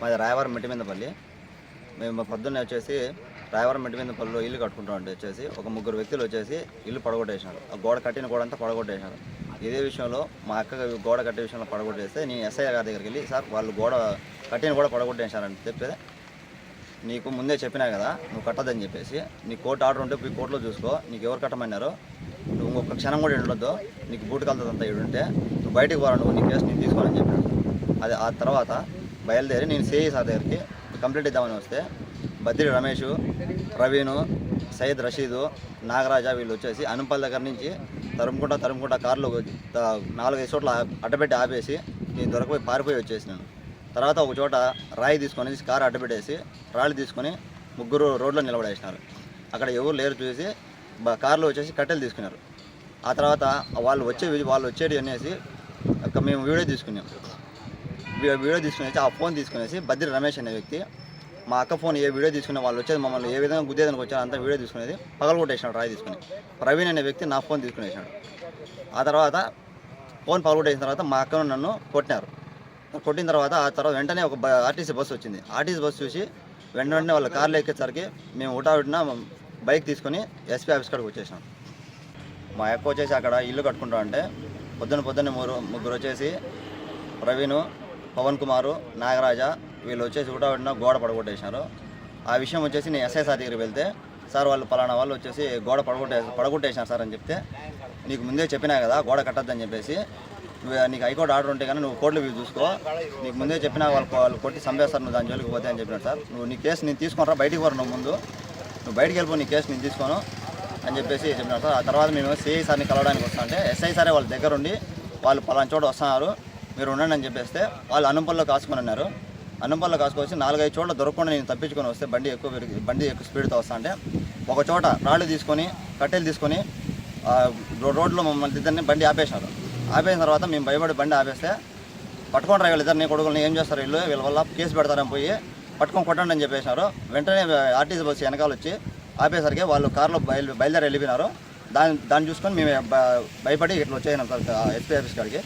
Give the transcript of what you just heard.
మాది రాయవరం మిట్టిమిందపల్లి మేము పొద్దున్నే వచ్చేసి రాయవరం మిట్టిమిందపల్లిలో ఇల్లు కట్టుకుంటామండి వచ్చేసి. ఒక ముగ్గురు వ్యక్తులు వచ్చేసి ఇల్లు పడగొట్టేసినారు. ఆ గోడ కట్టిన గోడ అంతా పడగొట్టేసినారు. ఇదే విషయంలో మా అక్క గోడ కట్టే విషయంలో పడగొట్టేస్తే నేను ఎస్ఐ గారి దగ్గరికి వెళ్ళి సార్ వాళ్ళు గోడ కట్టిన కూడా పడగొట్టేసినారని చెప్తే నీకు ముందే చెప్పినా కదా నువ్వు కట్టదని చెప్పేసి. నీ కోర్టు ఆర్డర్ ఉంటే పోయి కోర్టులో చూసుకో. నీకు ఎవరు కట్టమన్నారో? నువ్వు ఇంకొక క్షణం కూడా ఉండొద్దు. నీకు బూటు కలుతుందంతా ఇడుంటే నువ్వు బయటకు పోరా నువ్వు నీ కేసు నేను తీసుకోవాలని చెప్పాడు అది ఆ తర్వాత బయలుదేరి నేను సిఐ సార్ దగ్గరికి కంప్లైంట్ ఇద్దామని వస్తే బద్రి రమేష్ ప్రవీణు సయ్యద్ రషీదు నాగరాజా వీళ్ళు వచ్చేసి అనుపల్ దగ్గర నుంచి తరుముకుంటా తరుముకుంటా కారులో నాలుగైదు చోట్ల అడ్డపెట్టి ఆపేసి నేను దొరకపోయి పారిపోయి వచ్చేసినాను. తర్వాత ఒక చోట రాయి తీసుకొని కారు అడ్డపెట్టేసి రాళ్ళు తీసుకొని ముగ్గురు రోడ్లో నిలబడేసినారు. అక్కడ ఎవరు లేరు చూసి కారులో వచ్చేసి కట్టెలు తీసుకున్నారు. ఆ తర్వాత వాళ్ళు వచ్చే వాళ్ళు వచ్చేది అనేసి ఒక మేము వీడియో తీసుకున్నాం. వీడియో తీసుకునేసి ఆ ఫోన్ తీసుకునేసి బద్రి రమేష్ అనే వ్యక్తి మా అక్క ఫోన్ ఏ వీడియో తీసుకునే వాళ్ళు వచ్చేది మమ్మల్ని ఏ విధంగా గుద్దేదానికి వచ్చారో అంతా వీడియో తీసుకునేది పగలగొట్టేసినాడు రాయి తీసుకుని. ప్రవీణ్ అనే వ్యక్తి నా ఫోన్ తీసుకునేసినాడు. ఆ తర్వాత ఫోన్ పగలగొట్టేసిన తర్వాత మా అక్కను నన్ను కొట్టినారు. కొట్టిన తర్వాత ఆ తర్వాత వెంటనే ఒక బ- ఆర్టీసీ బస్సు వచ్చింది. ఆర్టీసీ బస్సు చూసి వెంట వెంటనే వాళ్ళ కార్లో ఎక్కేసరికి మేము ఉటావిటిన బైక్ తీసుకొని ఎస్పీ ఆఫీస్ కాడికి వచ్చేసాం మా అక్క వచ్చేసి అక్కడ ఇల్లు కట్టుకుంటా అంటే పొద్దున పొద్దున్న ముగ్గురు ముగ్గురు వచ్చేసి ప్రవీణ్ పవన్ కుమారు నాగరాజ వీళ్ళు వచ్చేసి కూడా గోడ పడగొట్టేసినారు ఆ విషయం వచ్చేసి నేను ఎస్ఐ సార్ దగ్గరికి వెళ్తే సార్ వాళ్ళు పలానా వాళ్ళు వచ్చేసి గోడ పడగొట్టే పడగొట్టేసినారు సార్ అని చెప్తే నీకు ముందే చెప్పినా కదా గోడ కట్టద్దని చెప్పేసి నువ్వు నీకు హైకోర్టు ఆర్డర్ ఉంటే కానీ నువ్వు కోర్టులో పోయి చూసుకో. నీకు ముందే చెప్పినా వాళ్ళు వాళ్ళు కొట్టి సంపేస్తారు నువ్వు దాని జోలికి పోతే అని చెప్పినాడు సార్. నువ్వు నీ కేసు నేను తీసుకుని బయటికి పోరు నువ్వు ముందు. నువ్వు బయటికి వెళ్ళిపో నీ కేసు నేను తీసుకోను అని చెప్పేసి చెప్పినారు సార్. ఆ తర్వాత మేము సిఐ సార్ని కలవడానికి వస్తా అంటే ఎస్ఐ సారే వాళ్ళ దగ్గరుండి వాళ్ళు పలానా చోట వస్తున్నారు. మీరు ఉండండి అని చెప్పేస్తే వాళ్ళు అనంపల్లో కాసుకొని ఉన్నారు అనంపల్లో కాసుకొచ్చి నాలుగైదు చోట్ల దొరకకుండా నేను తప్పించుకొని వస్తే బండి ఎక్కువ బండి ఎక్కువ స్పీడ్తో వస్తా అంటే ఒక చోట రాళ్ళు తీసుకొని కట్టెలు తీసుకొని రో- రోడ్లో మమ్మల్ని ఇద్దరిని బండి ఆపేసినారు. ఆపేసిన తర్వాత మేము భయపడి బండి ఆపేస్తే పట్టుకొని రా వీళ్ళిద్దరిని కొడుకులను ఏం చేస్తారు వీళ్ళు? వీళ్ళ వల్ల కేసు పెడతారని పోయి పట్టుకొని కొట్టండి అని చెప్పేసినారు. వెంటనే ఆర్టీసీ బస్సు వెనకాల వచ్చి ఆపేసరికి వాళ్ళు కారులో బయలు బయలుదేరి వెళ్ళిపోయినారు. దాన్ని దాన్ని చూసుకొని మేము బ- భయపడి ఇట్లా వచ్చేసినాం సార్ ఎస్పీ ఆఫీస్ కాడికి.